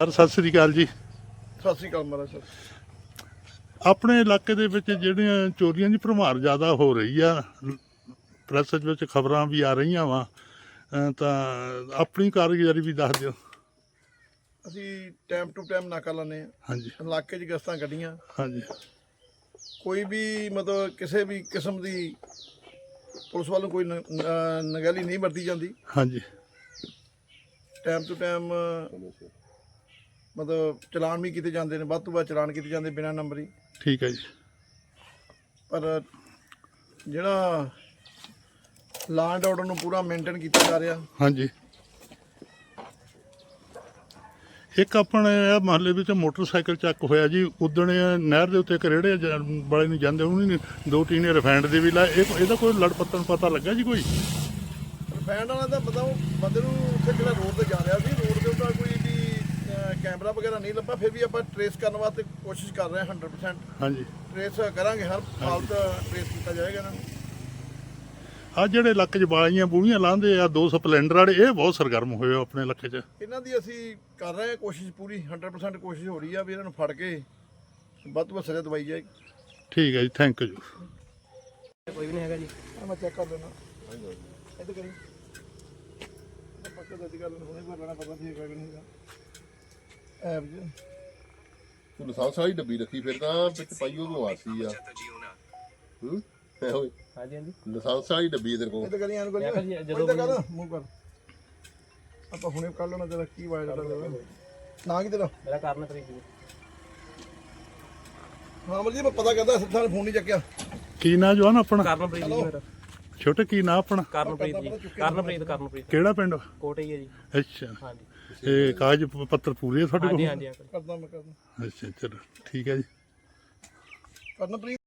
Sir Sat Sri ਅਕਾਲ ਜੀ। ਸਤਿ ਸ੍ਰੀ ਅਕਾਲ ਮਹਾਰਾਜ sir ਆਪਣੇ ਇਲਾਕੇ ਦੇ ਵਿੱਚ ਜਿਹੜੀਆਂ ਚੋਰੀਆਂ ਦੀ ਭਰਮਾਰ ਜ਼ਿਆਦਾ ਹੋ ਰਹੀ ਆ ਪ੍ਰੈਸ ਵਿੱਚ ਖਬਰਾਂ ਵੀ ਆ ਰਹੀਆਂ ਵਾ ਤਾਂ ਆਪਣੀ ਕਾਰਗੁਜ਼ਾਰੀ ਵੀ ਦੱਸ ਦਿਓ। ਅਸੀਂ ਟਾਈਮ ਟੂ ਟਾਈਮ ਨਾਕਾ ਲਾਉਂਦੇ ਹਾਂ। ਹਾਂਜੀ। ਇਲਾਕੇ 'ਚ ਗਸਤਾਂ ਕੱਢੀਆਂ। ਹਾਂਜੀ। ਕੋਈ ਵੀ ਮਤਲਬ ਕਿਸੇ ਵੀ ਕਿਸਮ ਦੀ ਪੁਲਿਸ ਵੱਲੋਂ ਕੋਈ ਨ- ਅਹ ਨਗਹਿਲੀ ਨਹੀਂ ਵਰਤੀ ਜਾਂਦੀ। ਹਾਂਜੀ। ਟਾਈਮ ਟੂ ਟਾਈਮ ਮਤਲਬ ਚਲਾਨ ਵੀ ਕੀਤੇ ਜਾਂਦੇ ਨੇ ਵੱਧ ਤੋਂ ਵੱਧ ਚਲਾਨ ਕੀਤੇ ਜਾਂਦੇ ਬਿਨਾਂ ਨੰਬਰੀ। ਠੀਕ ਹੈ ਜੀ। ਪਰ ਜਿਹੜਾ ਲਾਅ ਐਂਡ ਆਰਡਰ ਨੂੰ ਪੂਰਾ ਮੇਨਟੇਨ ਕੀਤਾ ਜਾ ਰਿਹਾ। ਹਾਂਜੀ। ਇੱਕ ਆਪਣੇ ਇਹ ਮਹੱਲੇ ਵਿੱਚ ਮੋਟਰਸਾਈਕਲ ਚੱਕ ਹੋਇਆ ਜੀ ਉਦਣ ਇਹ ਨਹਿਰ ਦੇ ਉੱਤੇ ਇੱਕ ਰੇੜੇ ਜ- ਵਾਲੇ ਨੂੰ ਜਾਂਦੇ ਉਹਨੂੰ ਨੀ ਦੋ ਟੀਨੇ ਰਿਫਾਈਂਡ ਦੇ ਵੀ ਲਾਏ ਇਹ ਇਹਦਾ ਕੋਈ ਲੜ ਪੱਤਨ ਪਤਾ ਲੱਗਾ ਜੀ ਕੋਈ? ਰਿਫੈਂਡ ਵਾਲਾ ਤਾਂ ਪਤਾ ਉਹ ਬੰਦੇ ਨੂੰ ਉੱਥੇ ਜਿਹੜਾ ਰੋਡ ਤੇ ਜਾ ਰਿਹਾ ਸੀ ਰੋਡ ਦੇ ਉੱਤੇ ਕੋਈ ਵੀ ਅਹ, ਕੈਮਰਾ ਵਗੈਰਾ ਨਹੀਂ ਲੱਭਾ ਫਿਰ ਵੀ ਆਪਾਂ ਟਰੇਸ ਕਰਨ ਵਾਸਤੇ ਕੋਸ਼ਿਸ਼ ਕਰ ਰਹੇ ਹਾਂ 100% ਹਾਂਜੀ। ਟਰੇਸ ਕਰਾਂਗੇ ਹਰ ਹਾਲਤ ਟਰੇਸ ਕੀਤਾ ਜਾਏਗਾ ਇਹਨਾਂ ਨੂੰ। ਆ ਜਿਹੜੇ ਇਲਾਕੇ 'ਚ ਬਾਲੀਆਂ ਬੂਹੀਆਂ ਲਾਉਂਦੇ ਆ ਦੋ ਸਪਲੈਂਡਰ ਵਾਲੇ ਇਹ ਬਹੁਤ ਸਰਗਰਮ ਹੋਏ ਆ ਆਪਣੇ ਇਲਾਕੇ 'ਚ। ਇਹਨਾਂ ਦੀ ਅਸੀਂ ਕਰ ਰਹੇ ਹਾਂ ਕੋਸ਼ਿਸ਼ ਪੂਰੀ 100% ਕੋਸ਼ਿਸ਼ ਹੋ ਰਹੀ ਆ ਵੀ ਇਹਨਾਂ ਨੂੰ ਫੜ ਕੇ ਵੱਧ ਤੋਂ ਵੱਧ ਸਜ਼ਾ ਦਵਾਈ ਜਾਏ। ਠੀਕ ਹੈ ਜੀ ਥੈਂਕ ਯੂ ਕੋਈ ਵੀ ਨਹੀਂ ਹੈਗਾ ਜੀ। ਆ ਮੈਂ ਚੈੱਕ ਕਰ ਲੈਣਾ ਇੱਧਰ ਕਰੀ। ਪੱਕੇ ਦਾ ਗੱਲ ਹੁਣੇ ਭਰ ਲੈਣਾ ਪਤਾ ਨਹੀਂ ਹੈਗਾ ਕਿ ਨਹੀਂ ਹੈਗਾ। ਐਪ ਜੀ ਤੂੰ ਲਾਇਸੈਂਸ ਵਾਲੀ ਡੱਬੀ ਰੱਖੀ ਫਿਰਦਾ ਵਿੱਚ ਪਾਈ ਉਹਨੂੰ ਆਰਸੀ ਆ। ਹੂੰ? ਹੈ ਹੋਏ ਹਾਂਜੀ ਹਾਂਜੀ। ਲਾਇਸੈਂਸ ਵਾਲੀ ਡੱਬੀ ਤੇਰੇ ਕੋਲ। ਮੈਂ ਕਿਹਾ ਕਰੀ ਜੀ, ਇੱਧਰ ਜਦੋਂ ਕਰ ਮੂੰਹ ਕਰ। ਆਪਾਂ ਹੁਣੇ ਕਰ ਲੈਣਾ ਜਰਾ ਕੀ ਵਾਇਰ ਦਾ ਨਾ ਕੀ ਤੇਰਾ? ਮੇਰਾ ਕਾਰਨ ਪ੍ਰੀਤ ਜੀ ਹਾਂ ਮਰਜ਼ੀ ਮੈਂ ਪਤਾ ਕਰਦਾ ਸਿੱਧਾ ਫੋਨ ਨਹੀਂ ਚੱਕਿਆ। ਕੀ ਨਾਂ ਜਵਾਨ ਆਪਣਾ? ਕਰਨਪ੍ਰੀਤ ਜੀ ਮੇਰਾ? ਛੋਟੇ ਕੀ ਨਾਂ ਆਪਣਾ? ਕਰਨਪ੍ਰੀਤ ਜੀ। ਕਰਨਪ੍ਰੀਤ ਕਰਨਪ੍ਰੀਤ। ਕਿਹੜਾ ਪਿੰਡ? ਕੋਟੇ ਹੀ ਹੈ ਜੀ। ਅੱਛਾ। ਹਾਂਜੀ। ਇਹ ਕਾਗਜ਼ ਪ- ਪੱਤਰ ਪੂਰੇ ਆ ਤੁਹਾਡੇ ਹਾਂਜੀ ਕੋਲ? ਹਾਂਜੀ ਅੰਕਲ ਕਰਦਾ ਮੈਂ ਕਰਦਾ। ਅੱਛਾ ਚਲੋ ਠੀਕ ਹੈ ਜੀ। ਕਰਨਾ ਪ੍ਰੀਤ